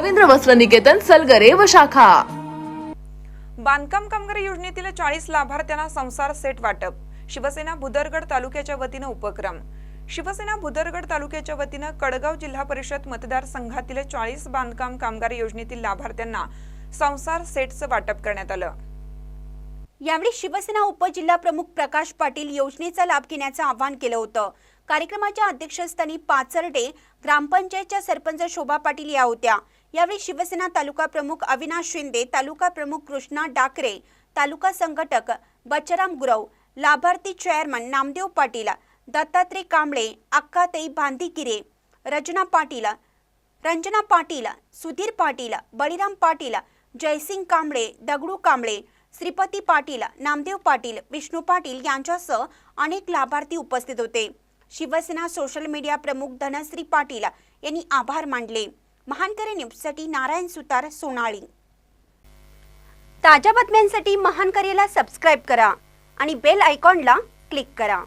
रवींद्र वस्त्र निकेतन सलगरे व शाखा. बांधकाम कामगार योजनेतील चाळीस लाभार्थ्यांना संसार सेट वाटप. शिवसेना भुदरगड तालुक्याच्या वतीनं उपक्रम. शिवसेना भुदरगड तालुक्याच्या वतीनं कडगाव जिल्हा परिषद मतदारसंघातील चाळीस बांधकाम कामगार योजनेतील लाभार्थ्यांना संसार सेटचं वाटप करण्यात आलं. यावेळी शिवसेना उपजिल्हाप्रमुख प्रकाश पाटील योजनेचा लाभ घेण्याचं आवाहन केलं होतं. कार्यक्रमाच्या अध्यक्षस्थानी पाचर्डे ग्रामपंचायतच्या सरपंच शोभा पाटील या होत्या. यावेळी शिवसेना तालुका प्रमुख अविनाश शिंदे तालुका प्रमुख कृष्णा डाकरे तालुका संघटक बच्चराम गुरव लाभार्थी चेअरमन नामदेव पाटील दत्तात्रय कांबळे अक्काताई बांधिकिरे रजना पाटील रंजना पाटील सुधीर पाटील बळीराम पाटील जयसिंग कांबळे दगडू कांबळे श्रीपती पाटील नामदेव पाटील विष्णू पाटील यांच्यासह अनेक लाभार्थी उपस्थित होते. शिवसेना सोशल मीडिया प्रमुख धनश्री पाटील यांनी आभार मानले. महानकरी न्यूजसाठी नारायण सुतार सोनाळी. ताज्या बातम्यांसाठी महानकरीला सबस्क्राईब करा आणि बेल आयकॉनला क्लिक करा.